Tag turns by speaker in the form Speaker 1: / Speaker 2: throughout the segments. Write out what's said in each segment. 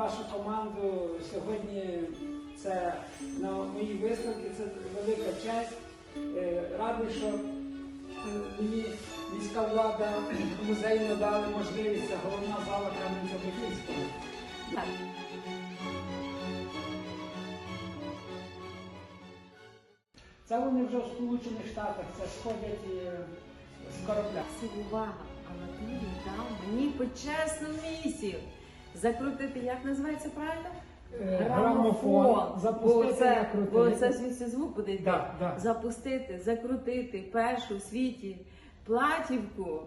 Speaker 1: вашу команду сьогодні. Це на моїй виставці, це велика честь. Е, Радий, що мені міська влада музей надали можливість, це головна зала Кам'янця-Подільського.
Speaker 2: Так.
Speaker 1: Це вони вже в Сполучених Штатах, це сходять е, з корабля.
Speaker 2: Всі увага, Анатолій дав мені почесну місію. Закрутити, як називається правильно?
Speaker 1: Е, Грамофон. Запустити,
Speaker 2: Бо це, бо це звідси звук буде йти.
Speaker 1: Да, да.
Speaker 2: Запустити, закрутити першу в світі платівку,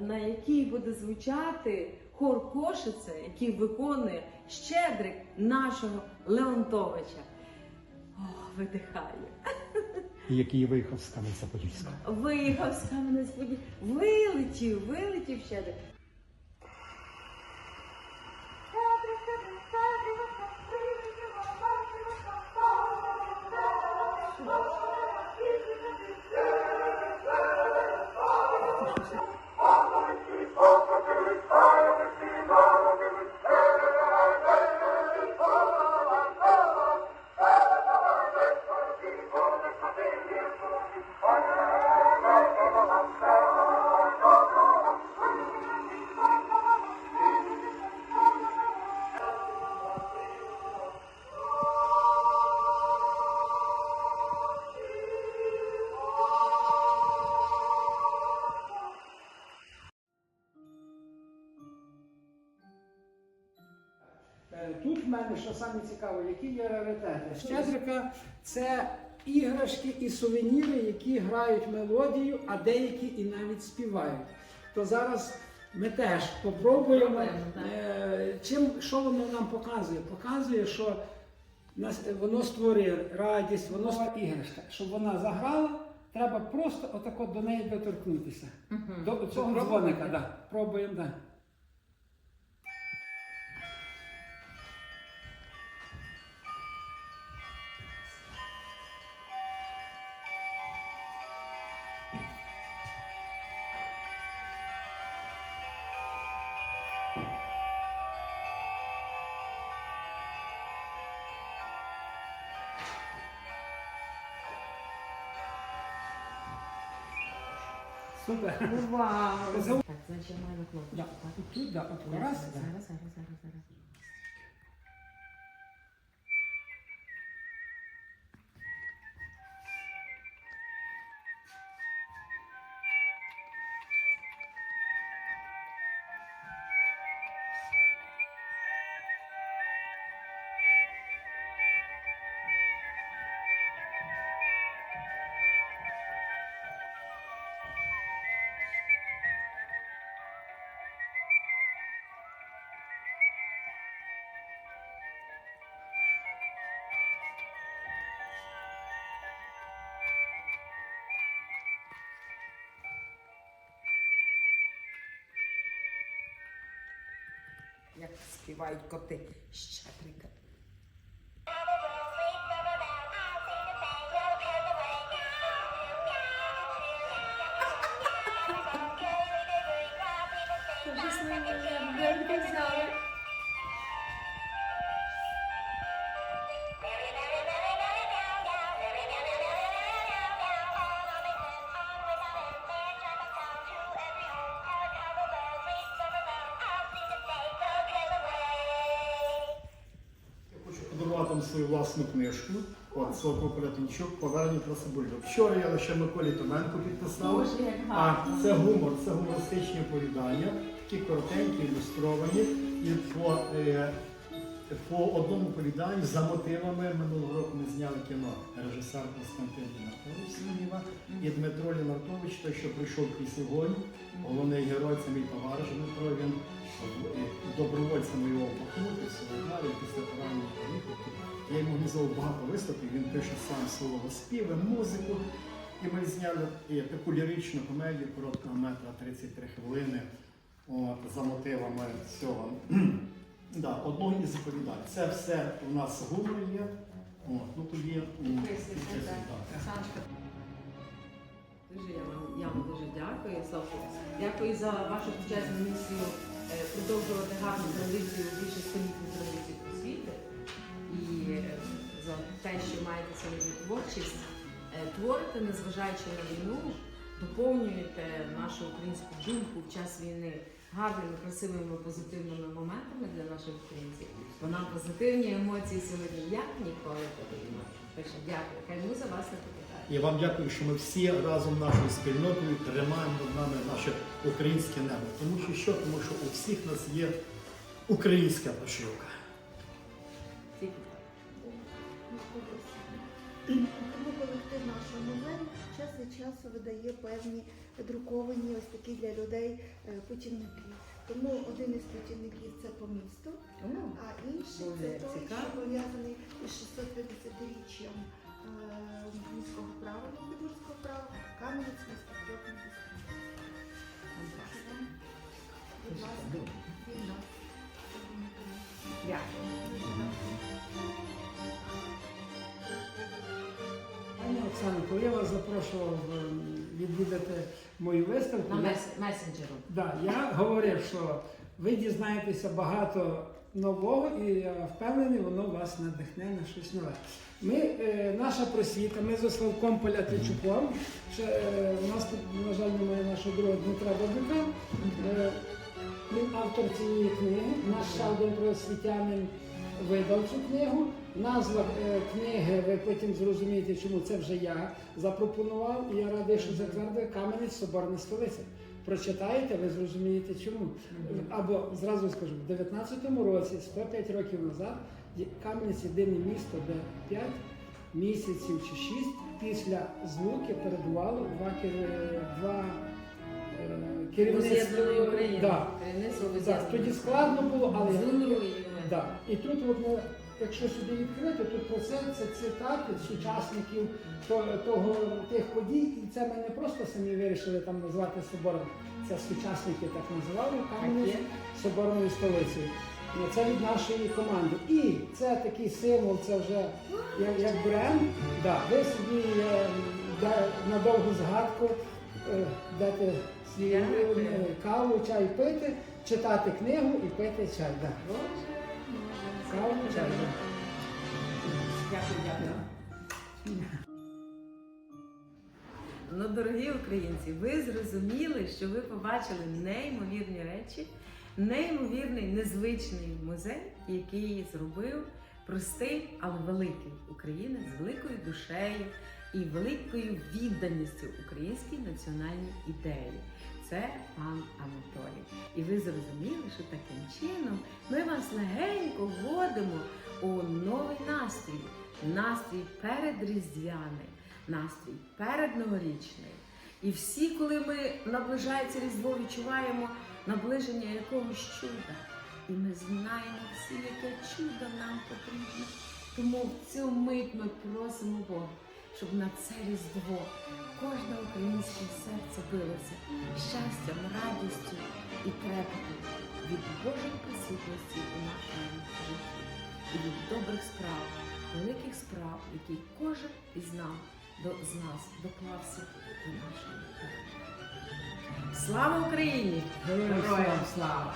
Speaker 2: на якій буде звучати хор Кошице, який виконує щедрик нашого Леонтовича. Ох, видихає.
Speaker 3: який виїхав з Кам'янця-Подільська.
Speaker 2: Виїхав з Кам'янець-Поділля. Вилетів, вилетів щедрик.
Speaker 1: Мене, що саме цікаво, які є раритети. Щедрика це іграшки і сувеніри, які грають мелодію, а деякі і навіть співають. То зараз ми теж попробуємо, е, чим, що воно нам показує? Показує, що воно створює радість, воно створює іграшка. Щоб вона заграла, треба просто отако до неї доторкнутися. До цього дзвоника, да. пробуємо. Да. Супер.
Speaker 2: Вау!
Speaker 1: Зав-
Speaker 2: Так, зажимаємо кнопочку.
Speaker 1: Да.
Speaker 2: так?
Speaker 1: І тут, да, от
Speaker 2: Зараз,
Speaker 1: раз,
Speaker 2: зараз,
Speaker 1: да.
Speaker 2: зараз, зараз, зараз. Як співають коти. Щедрика.
Speaker 3: Свою власну книжку. От Сокол Порятунчук, повернення про Соболюк. Вчора я лише Миколі Томенко підписав. А це гумор, це гумористичні оповідання, такі коротенькі, ілюстровані. І по, е, по одному оповіданню за мотивами минулого року ми зняли кіно режисер Константин Сергієва і Дмитро Лінартович, той, що прийшов крізь вогонь. Головний герой це мій товариш Дмитро. Він е, добровольцем воював в Бахмуті, після поранення. Я йому організовував багато виступів, він пише сам соло співи, музику. І ми зняли і таку ліричну комедію короткого метра 33 хвилини от, за мотивами цього. да, одного із оповідань. Це все у нас гумор є. От, ну тоді.
Speaker 2: Дуже я вам, я вам дуже дякую, Софу. Дякую за вашу почесну місію е, продовжувати гарну традицію, більше столітню традицію. І за те, що маєте сьогодні творчість, е, творите, незважаючи на війну, доповнюєте нашу українську думку в час війни гарними, красивими, позитивними моментами для наших українців. Бо нам позитивні емоції сьогодні як ніколи потрібно. Так що дякую. Хай муза вас не покидає.
Speaker 3: Я вам дякую, що ми всі разом нашою спільнотою тримаємо над нами наше українське небо. Тому що що? Тому що у всіх нас є українська пошивка.
Speaker 2: Тільки так.
Speaker 4: Тому колектив нашого музею час від часу видає певні друковані ось такі для людей е, путівники. Тому один із путівників це по місту, а інший це той, що пов'язаний із 650-річчям е, міського права, Новгородського права, Кам'янець місто Будь ласка.
Speaker 2: Дякую.
Speaker 1: Коли я вас запрошував відвідати мою виставку,
Speaker 2: На
Speaker 1: я-
Speaker 2: мес- месенджеру.
Speaker 1: Да, я говорив, що ви дізнаєтеся багато нового, і я впевнений, воно вас надихне на щось нове. Ми, е, наша просвіта, ми за Славком Полятичуком, ще, е, у нас тут, на жаль, немає нашого другого Дмитра Бабюка. Е, він автор цієї книги, наш ще один просвітянин видав цю книгу. Назва е, книги, ви потім зрозумієте, чому це вже я запропонував, і я радий, що затвердив Кам'янець Соборна столиця. Прочитаєте, ви зрозумієте чому. Або зразу скажу, в 19-му році, 105 років назад, Кам'янець єдине місто, де 5 місяців чи 6 після злуки перебувало два, два е, керівництва. Да, тоді складно було, але Да. І тут, от, ми, якщо сюди відкрити, тут про це, це цитати сучасників то- того, тих подій. І це ми не просто самі вирішили там назвати собором. Це сучасники так називали Кам'янець
Speaker 2: є.
Speaker 1: соборною. Ну, Це від нашої команди. І це такий символ, це вже як, як бренд. Да, ви собі е, да, на довгу згадку е, дати свій каву, чай пити, читати книгу і пити чай. Да.
Speaker 2: Дякую. Ну, дорогі українці, ви зрозуміли, що ви побачили неймовірні речі, неймовірний незвичний музей, який зробив простий, але великий українець з великою душею і великою відданістю українській національній ідеї. Це пан Анатолій. І ви зрозуміли, що таким чином ми вас легенько вводимо у новий настрій, настрій передріздвяний, настрій передноворічний. І всі, коли ми наближається Різдво, відчуваємо наближення якогось чуда. І ми знаємо всі, яке чудо нам потрібно. Тому в цю мить ми просимо Бога, щоб на це Різдво кожне українське серце билося щастям, радістю і трепетом від Божої присутності у нашому житті і від добрих справ, великих справ, які кожен із нас до з нас доклався до нашої. Слава Україні!
Speaker 1: Героям
Speaker 2: слава!